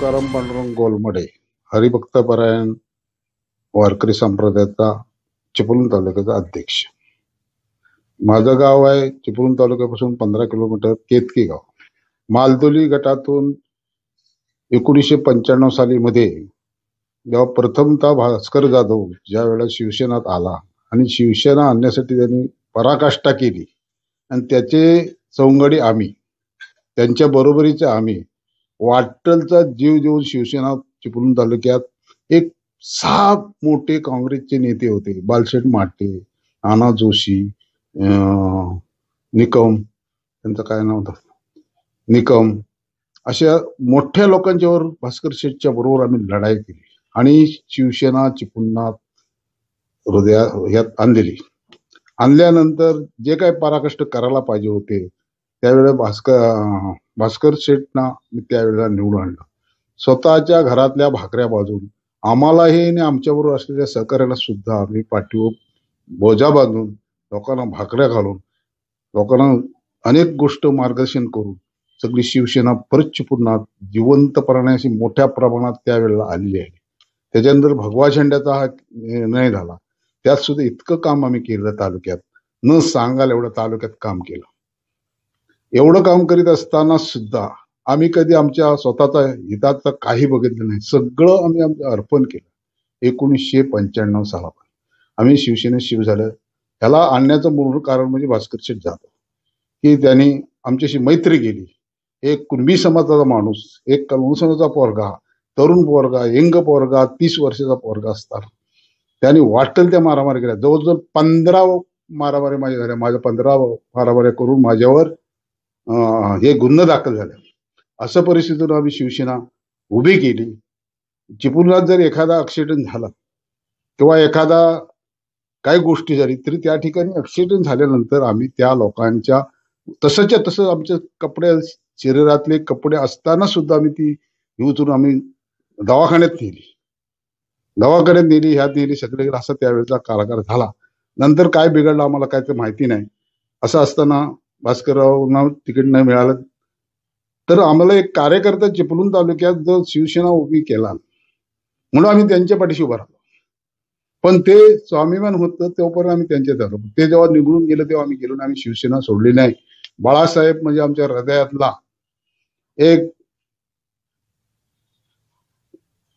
तुकाराम पांडुरंग गोलमडे हरिभक्त परायण वारकरी संप्रदायाचा चिपळूण तालुक्याचा अध्यक्ष. माझं गाव आहे चिपळूण तालुक्यापासून पंधरा किलोमीटर केतकी गाव. मालदोली गटातून एकोणीसशे पंच्याण्णव साली मध्ये जेव्हा प्रथमतः भास्कर जाधव ज्या वेळेला शिवसेनात आला आणि शिवसेना आणण्यासाठी त्यांनी पराकाष्ठा केली. आणि त्याचे चौंगडी आम्ही त्यांच्या बरोबरीचे आम्ही वाटलचा जीव देऊन शिवसेना चिपळूण तालुक्यात एक सहा मोठे काँग्रेसचे नेते होते. बालशेठ माटे नाना जोशी निकम त्यांचं काय नाव होतं? निकम. अशा मोठ्या लोकांच्यावर भास्कर शेठच्या बरोबर आम्ही लढाई केली. आणि शिवसेना चिपळूणात हृदया ह्यात आणलेली. आणल्यानंतर जे काय पराकष्ट करायला पाहिजे होते त्यावेळेला भास्कर भास्कर शेठना मी त्यावेळेला निवडून आणलं. स्वतःच्या घरातल्या भाकऱ्या बाजून आम्हालाही आणि आमच्याबरोबर असलेल्या सहकार्याला सुद्धा आम्ही पाठीवर बोजा बांधून लोकांना भाकऱ्या घालून लोकांना अनेक गोष्ट मार्गदर्शन करून सगळी शिवसेना परत चिपळूणात जिवंतपणाने अशी मोठ्या प्रमाणात त्यावेळेला आलेली आहे. त्याच्यानंतर भगवा झेंड्याचा हा निर्णय झाला. त्यात सुद्धा इतकं काम आम्ही केलं तालुक्यात. न सांगाल एवढं तालुक्यात काम केलं. एवढं काम करीत असताना सुद्धा आम्ही कधी आमच्या स्वतःचा हिताचं काही बघितलं नाही. सगळं आम्ही आमचं अर्पण केलं. एकोणीसशे पंच्याण्णव सालात आम्ही शिवसेनेत शिव झालं. ह्याला आणण्याचं मूळ कारण म्हणजे भास्कर शेठ जाधव. की त्यांनी आमच्याशी मैत्री केली. एक कुणबी समाजाचा माणूस एक समाजाचा पोरगा तरुण पोरगा यंग पोरगा तीस वर्षाचा पोरगा असताना. त्यांनी वाटेल त्या मारामारी केल्या. जवळजवळ पंधरा मारामारी माझ्या झाल्या. माझ्या पंधरा मारामाऱ्या करून माझ्यावर हे गुन्हे दाखल झाले. असं परिस्थितीतून आम्ही शिवसेना उभी केली. चिपळूणात जर एखादा ऍक्सिडेंट झाला किंवा एखादा काही गोष्टी झाली तरी त्या ठिकाणी ऍक्सिडेंट झाल्यानंतर आम्ही त्या लोकांच्या तसंच्या तसं आमचे कपडे शरीरातले कपडे असताना सुद्धा आम्ही ती ही आम्ही दवाखान्यात नेली. दवाखान्यात नेली ह्यात नेली सगळीकडे असा त्यावेळेचा कारागार झाला. नंतर काय बिघडलं आम्हाला काय ते माहिती नाही. असं असताना भास्कररावांना तिकीट नाही मिळालं. तर आम्हाला एक कार्यकर्ता चिपळूण तालुक्यात जो शिवसेना उभी केला म्हणून आम्ही त्यांच्या पाठीशी उभा राहिलो. पण ते स्वाभिमान होतं तोपर्यंत आम्ही त्यांच्यात आलो ते जेव्हा निघून गेले तेव्हा आम्ही गेलो आम्ही शिवसेना सोडली नाही. बाळासाहेब म्हणजे आमच्या हृदयातला एक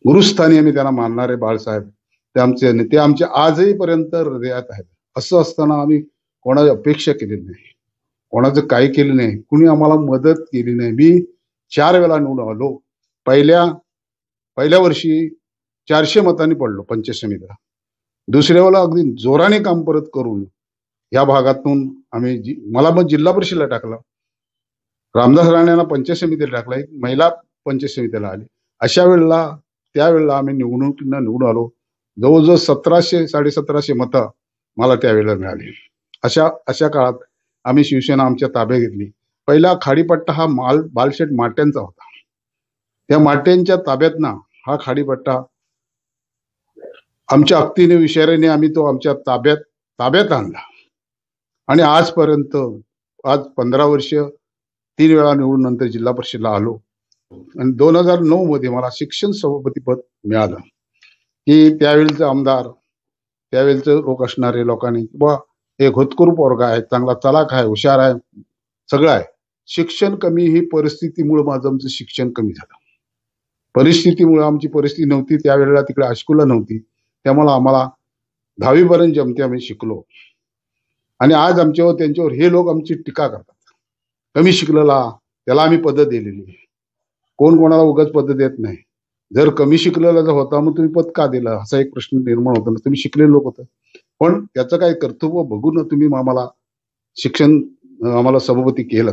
गुरुस्थानी आम्ही त्यांना मानणारे बाळासाहेब. ते आमचे ते आमच्या आजही पर्यंत हृदयात आहेत. असं असताना आम्ही कोणाची अपेक्षा केलेली नाही. कोणाचं काही केलं नाही. कुणी आम्हाला मदत केली नाही. मी चार वेळा निवडून आलो. पहिल्या पहिल्या वर्षी चारशे मतांनी पडलो पंचायत समितीला. दुसऱ्या वेळेला अगदी जोराने काम परत करून या भागातून आम्ही मला मग जिल्हा परिषदेला टाकला. रामदास राणेंना पंचायत समितीला टाकला. एक महिला पंचायत समितीला आली. अशा वेळेला त्यावेळेला आम्ही निवडणुकींना निवडून आलो. जवळजवळ सतराशे साडेसतराशे मतं मला त्यावेळेला मिळाली. अशा अशा काळात आम्ही शिवसेना आमच्या ताब्यात घेतली. पहिला खाडीपट्टा हा माल बालशेठ माट्यांचा होता. त्या माट्यांच्या ताब्यातनं हा खाडीपट्टा आमच्या अक्तीने विचाराने आम्ही तो आमच्या ताब्यात ताब्यात आणला. आणि आजपर्यंत आज पंधरा वर्ष तीन वेळा निवडून नंतर जिल्हा परिषदला आलो. आणि दोन हजार नऊ मध्ये मला शिक्षण सभापतीपद मिळालं. की त्यावेळेचं आमदार त्यावेळेचं लोक असणारे लोकांनी किंवा एक होतकरू पोरगा आहे चांगला चलाख आहे हुशार आहे सगळं आहे. शिक्षण कमी ही परिस्थितीमुळे माझं आमचं शिक्षण कमी झालं. परिस्थितीमुळे आमची परिस्थिती नव्हती त्यावेळेला तिकडे हायस्कूलला नव्हती त्यामुळे आम्हाला दहावीपर्यंत जमते आम्ही शिकलो. आणि आज आमच्यावर त्यांच्यावर हे लोक आमची टीका करतात. कमी शिकलेला त्याला आम्ही पदं दिलेली. आहे. कोण कोणाला उगाच पदं देत नाही. जर कमी शिकलेला जर होता मग तुम्ही पद का दिलं? असा एक प्रश्न निर्माण होता ना तुम्ही शिकलेले लोक होतं. पण त्याचं काय कर्तव्य बघून तुम्ही आम्हाला शिक्षण आम्हाला सभापती केलं.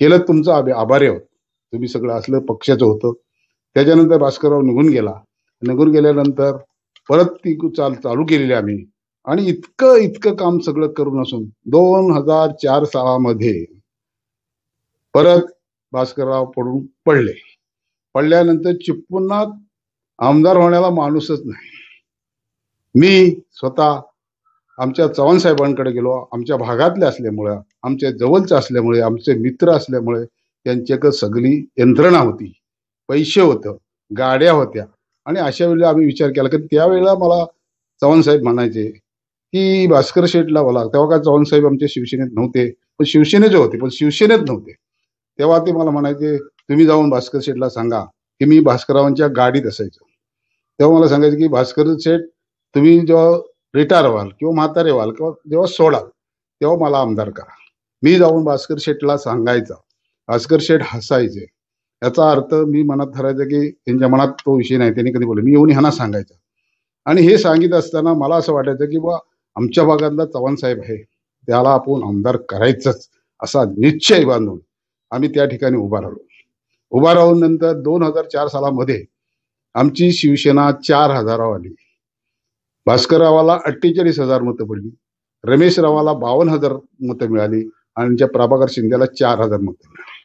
केलं तुमचं आभारी आहोत. तुम्ही सगळं असलं पक्षाचं होतं. त्याच्यानंतर भास्करराव निघून गेला. निघून गेल्यानंतर परत ती चाल चालू केलेली आम्ही. आणि इतकं इतकं काम सगळं करून असून दोन हजार चार सालामध्ये परत भास्करराव पडून पडले. पडल्यानंतर चिपळूणात आमदार होण्याला माणूसच नाही. मी स्वतः आमच्या चव्हाण साहेबांकडे गेलो. आमच्या भागातले असल्यामुळे आमच्या जवळचे असल्यामुळे आमचे मित्र असल्यामुळे त्यांच्याकडे सगळी यंत्रणा होती. पैसे होतं गाड्या होत्या. आणि अशा वेळेला आम्ही विचार केला की त्यावेळेला मला चव्हाण साहेब म्हणायचे की भास्कर शेठला बोला. तेव्हा काय चव्हाण साहेब आमच्या शिवसेनेत नव्हते. पण शिवसेनेचे होते पण शिवसेनेत नव्हते. तेव्हा ते मला म्हणायचे तुम्ही जाऊन भास्कर शेठला सांगा की मी भास्करावांच्या गाडीत असायचो. तेव्हा मला सांगायचं की भास्कर शेठ तुम्ही जेव्हा रिटायर व्हाल किंवा म्हातारे व्हाल किंवा जेव्हा सोडाल तेव्हा मला आमदार करा. मी जाऊन भास्कर शेठला सांगायचा. भास्कर शेठ हसायचे. याचा अर्थ मी मनात ठरायचं की त्यांच्या मनात तो विषय नाही त्यांनी कधी बोलले. मी येऊन ह्यांना सांगायचा. आणि हे सांगित असताना मला असं वाटायचं की बा आमच्या भागातला चव्हाण साहेब आहे त्याला आपण आमदार करायचंच असा निश्चय बांधून आम्ही त्या ठिकाणी उभा राहिलो. उभा राहून नंतर दोन हजार चार सालामध्ये आमची शिवसेना चार हजारावर आली भास्कररावाला अठ्ठेचाळीस हजार मतं पडली. रमेश रावाला बावन्न हजार मतं मिळाली आणि आमच्या प्रभाकर शिंदेला चार हजार मतं मिळाली.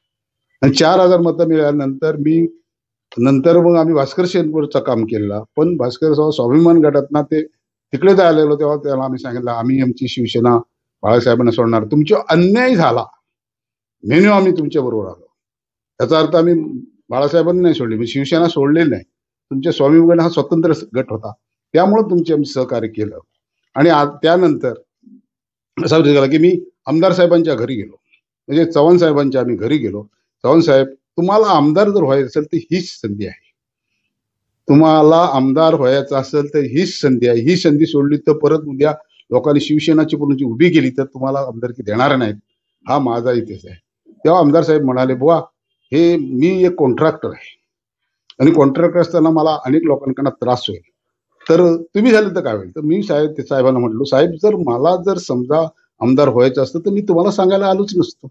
आणि चार हजार मतं मिळाल्यानंतर मी नंतर मग आम्ही भास्कर शेनपूरचं काम केलेला पण भास्कर राव स्वाभिमान गटातना ते तिकडे आलेलो तेव्हा त्याला आम्ही सांगितलं आम्ही आमची शिवसेना बाळासाहेबांना सोडणार. तुमचा अन्याय झाला. मेन्यू आम्ही तुमच्या बरोबर आलो. त्याचा अर्थ आम्ही बाळासाहेबांनी नाही सोडली. मी शिवसेना सोडलेली नाही. तुमच्या स्वाभिमान हा स्वतंत्र गट होता. त्यामुळे तुमचे आम्ही सहकार्य केलं. आणि त्यानंतर असा विचार झाला की मी आमदार साहेबांच्या घरी गेलो. म्हणजे चव्हाण साहेबांच्या आम्ही घरी गेलो. चव्हाण साहेब तुम्हाला आमदार जर व्हायचं असेल तर हीच संधी आहे. तुम्हाला आमदार व्हायचं असेल तर हीच संधी आहे. ही संधी सोडली तर परत उद्या लोकांनी शिवसेनाची पूर्ण उभी केली तर तुम्हाला आमदारकी देणार नाहीत. हा माझा इतिहास आहे. तेव्हा आमदार साहेब म्हणाले बुवा हे मी एक कॉन्ट्रॅक्टर आहे. आणि कॉन्ट्रॅक्टर असताना मला अनेक लोकांकडून त्रास होईल. तर तुम्ही झाले तर काय होईल? तर मी साहेब साहेबांना म्हटलो साहेब जर मला जर समजा आमदार व्हायचं असतं तर मी तुम्हाला सांगायला आलोच नसतो.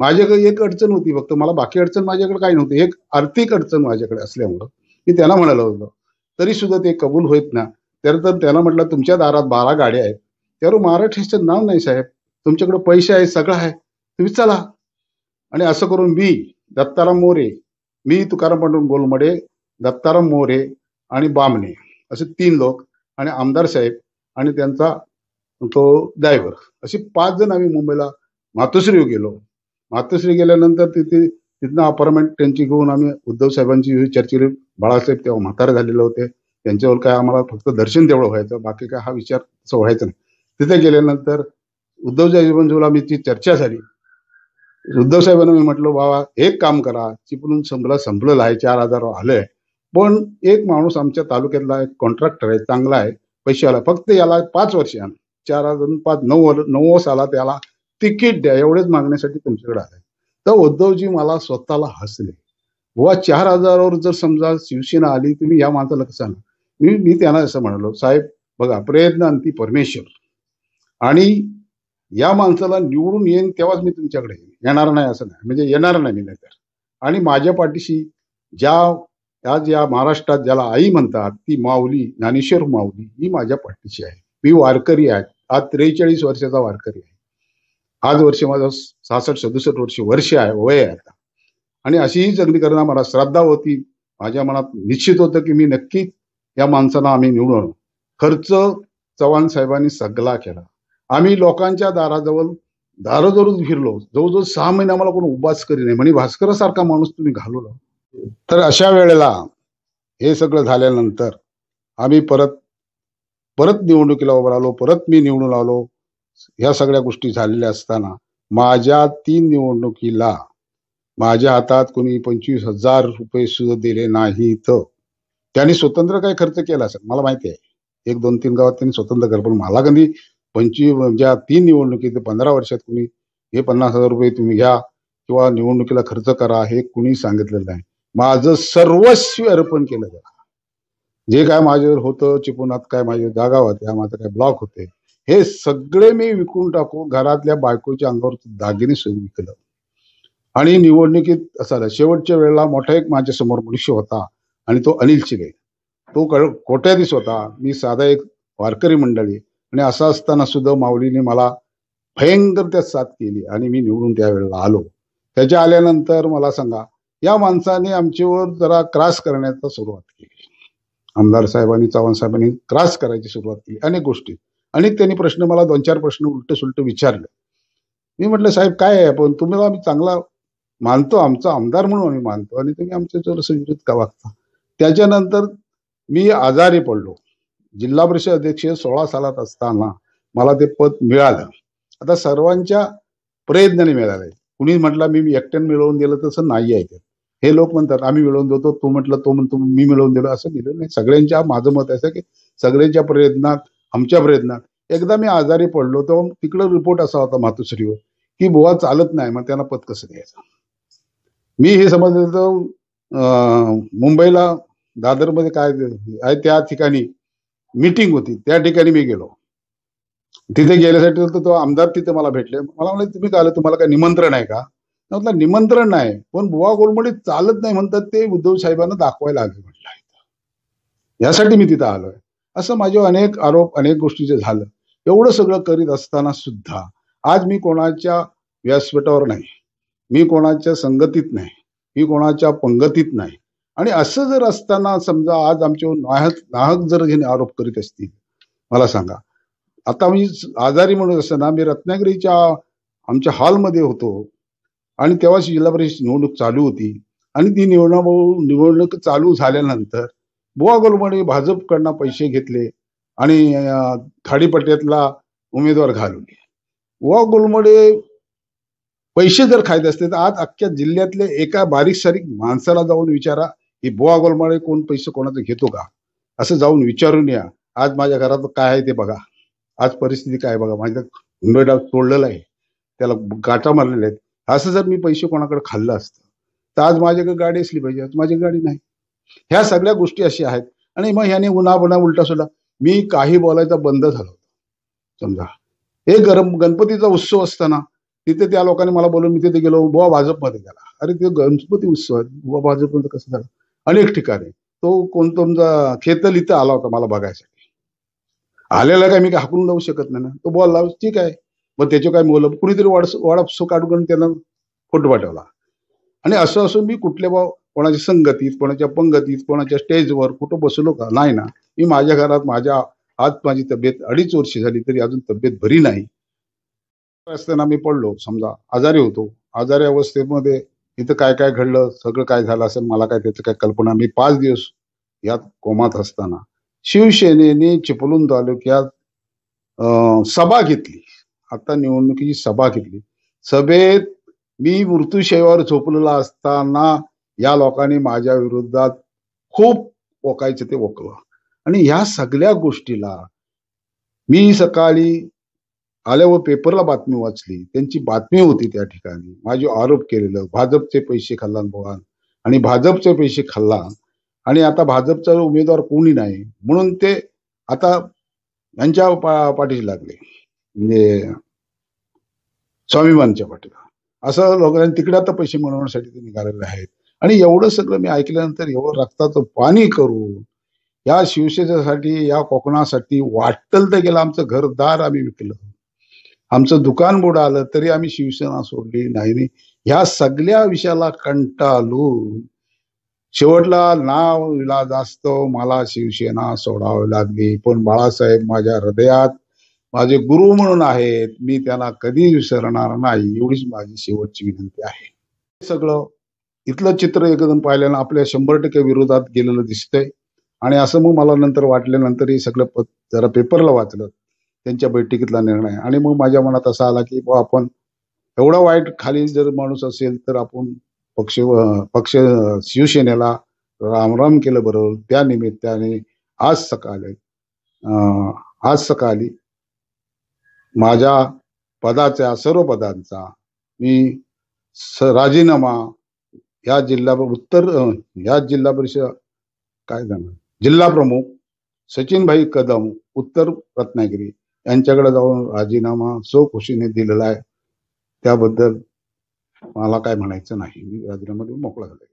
माझ्याकडे एक अडचण होती फक्त मला बाकी अडचण माझ्याकडे काही नव्हती. एक आर्थिक अडचण माझ्याकडे असल्यामुळं मी त्यांना म्हणालो होतो तरी सुद्धा ते कबूल होत ना तर तर त्याला म्हटलं तुमच्या दारात बारा गाड्या आहेत. त्यावर महाराष्ट्राचं नाव नाही साहेब. तुमच्याकडे पैसे आहे सगळं आहे. तुम्ही चला. आणि असं करून मी दत्ताराम मोरे मी तुकाराम पांडुरंग गोलमडे दत्ताराम मोरे आणि बामणे असे तीन लोक आणि आमदार साहेब आणि त्यांचा तो ड्रायव्हर असे पाच जण आम्ही मुंबईला मातोश्री गेलो. मातोश्री गेल्यानंतर तिथे तिथनं अपार्टमेंट त्यांची घेऊन आम्ही उद्धव साहेबांची चर्चेली बाळासाहेब तेव्हा म्हातारे झालेले होते. त्यांच्यावर काय आम्हाला फक्त दर्शन तेवढं व्हायचं बाकी काय हा विचार असं व्हायचा नाही. तिथे गेल्यानंतर उद्धव साहेबांजवळ ती चर्चा झाली. उद्धव साहेबांना मी म्हटलं बाबा एक काम करा. चिपळून संपला संपलेलं आहे चार हजार आलंय. पण एक माणूस आमच्या तालुक्यातला एक कॉन्ट्रॅक्टर आहे चांगला आहे पैसे आला. फक्त याला पाच वर्ष चार हजार पाच नऊ वर- नऊ साला त्याला तिकीट द्या एवढेच मागण्यासाठी तुमच्याकडे आले तर उद्धवजी मला स्वतःला हसले. व चार हजारावर जर समजा शिवसेना आली तुम्ही या माणसाला कसं आणा मी मी त्यांना असं म्हणालो साहेब बघा प्रयत्न अंती परमेश्वर. आणि या माणसाला निवडून येईन तेव्हाच मी तुमच्याकडे येणार नाही असं नाही. म्हणजे येणार नाही मी नाहीतर. आणि माझ्या पाठीशी ज्या आज या महाराष्ट्रात ज्याला आई म्हणतात ती माऊली ज्ञानेश्वर माऊली ही माझ्या पाठीशी आहे. मी वारकरी आहे. आज त्रेचाळीस वर्षाचा वारकरी आहे. आज वर्ष माझं सहासष्ट सदुसष्ट वर्ष वर्ष आहे वय आहे आता. आणि अशी ही जगणी मला श्रद्धा होती. माझ्या मनात निश्चित होतं की मी नक्कीच या माणसाला आम्ही निवडून खर्च चव्हाण साहेबांनी सगळा केला. आम्ही लोकांच्या दाराजवळ दारोदारोच फिरलो. जवळजवळ सहा महिने आम्हाला कोण उपास करी नाही. म्हणे भास्करासारखा माणूस तुम्ही घालवला. तर अशा वेळेला हे सगळं झाल्यानंतर आम्ही परत परत निवडणुकीला उभं राहिलो परत मी निवडून आलो ह्या सगळ्या गोष्टी झालेल्या असताना माझ्या तीन निवडणुकीला माझ्या हातात कोणी पंचवीस हजार रुपये सुद्धा दिले नाहीत. त्यांनी स्वतंत्र काय खर्च केला असेल? मला माहिती आहे. एक दोन तीन गावात त्यांनी स्वतंत्र कर पण मला कधी पंचवीस म्हणजे ज्या तीन निवडणुकीत पंधरा वर्षात कुणी हे पन्नास हजार रुपये तुम्ही घ्या किंवा निवडणुकीला खर्च करा हे कुणी सांगितलेलं नाही. माझं सर्वस्वी अर्पण केलं गेलं. जे काय माझ्यावर होतं चिपळुणात काय माझ्या जागा होत्या माझं काय ब्लॉक होते हे सगळे मी विकून टाकून घरातल्या बायकोच्या अंगावर दागिने सुरू विकलं. आणि निवडणुकीत असं शेवटच्या वेळेला मोठा एक माझ्यासमोर मनुष्य होता आणि तो अनिल चिले तो कळ- कोट्याधीश होता. मी साधा एक वारकरी मंडळी. आणि असं असताना सुद्धा माऊलीने मला भयंकर त्यात साथ केली आणि मी निवडून त्यावेळेला आलो. त्याच्या आल्यानंतर मला सांगा या माणसाने आमच्यावर जरा त्रास करण्याचा सुरुवात केली. आमदार साहेबांनी चव्हाण साहेबांनी त्रास करायची सुरुवात केली. अनेक गोष्टी. अनेक त्यांनी प्रश्न मला दोन चार प्रश्न उलट सुलट विचारले. मी म्हटलं साहेब काय आहे? पण तुम्हाला आम्ही चांगला मानतो आमचा आमदार म्हणून आम्ही मानतो आणि तुम्ही आमच्या जर का वागता? त्याच्यानंतर मी आजारी पडलो. जिल्हा परिषद अध्यक्ष सोळा सालात असताना मला ते पद मिळालं. आता सर्वांच्या प्रयत्नाने मिळालंय कुणी म्हटलं मी एकट्याने मिळवून दिलं तसं नाही आहे त्यात हे लोक म्हणतात आम्ही मिळवून देतो तो म्हटलं तो म्हणतो मी मिळवून दिलो असं दिलं नाही. सगळ्यांच्या माझं मत असं की सगळ्यांच्या प्रयत्नात आमच्या प्रयत्नात. एकदा मी आजारी पडलो तर तिकडं रिपोर्ट असा होता मातोश्रीवर की बुवा चालत नाही मग त्यांना पद कसं द्यायचं? मी हे समजलं तर मुंबईला दादरमध्ये काय आहे त्या ठिकाणी मीटिंग होती. त्या ठिकाणी मी गेलो. तिथे गेल्यासाठी तो आमदार तिथे मला भेटले. मला म्हणाले तुम्ही काय तुम्हाला काय निमंत्रण आहे का? म्हटलं निमंत्रण नाही पण बुवा गोलमडे चालत नाही म्हणतात ते उद्धव साहेबांना दाखवायला आले म्हटलं यासाठी मी तिथं आलोय. असं माझे अनेक आरोप अनेक गोष्टीचे झालं एवढं सगळं करीत असताना सुद्धा आज मी कोणाच्या व्यासपीठावर नाही. मी कोणाच्या संगतीत नाही. मी कोणाच्या पंगतीत नाही. आणि असं जर असताना समजा आज आमच्यावर नाहक नाहक जर घेणे आरोप करीत असतील मला सांगा. आता मी आजारी म्हणून असताना मी रत्नागिरीच्या आमच्या हॉलमध्ये होतो. आणि तेव्हा जिल्हा परिषद निवडणूक चालू होती. आणि ती निवडणूक निवडणूक चालू झाल्यानंतर बुवा गोलमडे भाजपकडनं पैसे घेतले आणि खाडीपट्ट्यातला उमेदवार घालवले बुवा गोलमडे पैसे जर खायचे असते तर आज अख्ख्या जिल्ह्यातल्या एका बारीक सारीक माणसाला जाऊन विचारा की बुवा गोलमडे कोण पैसे कोणाचं घेतो का? असं जाऊन विचारून या. आज माझ्या घरात काय आहे ते बघा. आज परिस्थिती काय बघा. माझ्या हुंबेडा तोडलेला आहे. त्याला गाठा मारलेल्या आहेत. असं जर मी पैसे कोणाकडे खाल्लं असतं तर आज माझ्याकडे गाडी असली पाहिजे आज माझी गाडी नाही. ह्या सगळ्या गोष्टी अशा आहेत. आणि मग ह्याने उन्हा बुना उलटा सुद्धा मी काही बोलायचं बंद झालं होतं. समजा. हे गरम गणपतीचा उत्सव असताना तिथे त्या लोकांनी मला बोलून मी तिथे गेलो बुवा भाजपमध्ये गेला. अरे ते गणपती उत्सव आहे. बुवा भाजपमध्ये कसं झालं? अनेक ठिकाणी. तो कोण तुमचा खेतल इथं आला होता मला बघायसाठी. आलेला काय मी काय हाकून लावू शकत नाही ना? तो बोलला ठीक आहे. मग त्याचे काय मुलं कुणीतरी वाड वाडापसो काढून त्यांना फोटो पाठवला. आणि असं असून मी कुठल्या बा कोणाच्या संगतीत कोणाच्या पंगतीत कोणाच्या स्टेजवर कुठं बसलो का नाही ना. मी माझ्या घरात माझ्या आज माझी तब्येत अडीच वर्ष झाली तरी अजून तब्येत बरी नाही. असताना मी पडलो. समजा आजारी होतो. आजारी अवस्थेमध्ये इथं काय काय घडलं? सगळं काय झालं असेल? मला काय त्याचं काय कल्पना? मी पाच दिवस यात कोमात असताना शिवसेनेने चिपळूण तालुक्यात अं, सभा घेतली. आता निवडणुकीची सभा घेतली. सभेत मी मृत्यूशेवावर झोपलेला असताना या लोकांनी माझ्या विरोधात खूप ओकायचं ते ओकलं आणि ह्या सगळ्या गोष्टीला मी सकाळी आल्यावर पेपरला बातमी वाचली. त्यांची बातमी होती त्या ठिकाणी. माझे आरोप केलेलं भाजपचे पैसे खाल्ला भगवान आणि भाजपचे पैसे खाल्ला. आणि आता भाजपचा उमेदवार कोणी नाही. म्हणून ते आता यांच्या पा- पाठीशी लागले. म्हणजे स्वाभिमानच्या पाठीला. असं लोकांनी तिकडे आता पैसे मिळवण्यासाठी ते निघालेले आहेत. आणि एवढं सगळं मी ऐकल्यानंतर एवढं रक्ताचं पाणी करून या शिवसेनेसाठी या कोकणासाठी वाटल तर गेलं. आमचं घरदार आम्ही विकलं. आमचं दुकान बुडालं तरी आम्ही शिवसेना सोडली नाही. नाही. ह्या सगळ्या विषयाला कंटाळून शेवटला नाव विलाज असतो मला शिवसेना सोडावी लागली. पण बाळासाहेब माझ्या हृदयात माझे गुरु म्हणून आहेत मी त्यांना कधी विसरणार नाही एवढीच माझी शेवटची विनंती आहे. हे सगळं इथलं चित्र एकदम पाहिल्यानं आपल्या शंभर टक्के विरोधात गेलेलं दिसतंय. आणि असं मग मला नंतर वाटल्यानंतर हे सगळं प- जरा पेपरला वाचलं त्यांच्या बैठकीतला निर्णय. आणि मग माझ्या मनात असा आला की बुवा आपण एवढा वाईट खाली जर माणूस असेल तर आपण पक्ष पक्ष शिवसेनेला रामराम केलं बरोबर त्या निमित्ताने आज सकाळी आज सकाळी माझ्या पदाच्या सर्व पदांचा मी स- राजीनामा या जिल्हा उत्तर या जिल्हा परिषद काय झालं? जिल्हा प्रमुख सचिनभाई कदम उत्तर रत्नागिरी यांच्याकडे जाऊन राजीनामा सो खुशीने दिलेला आहे. त्याबद्दल मला काय म्हणायचं नाही. मी राजीनामा देऊन मोकळा झालोय.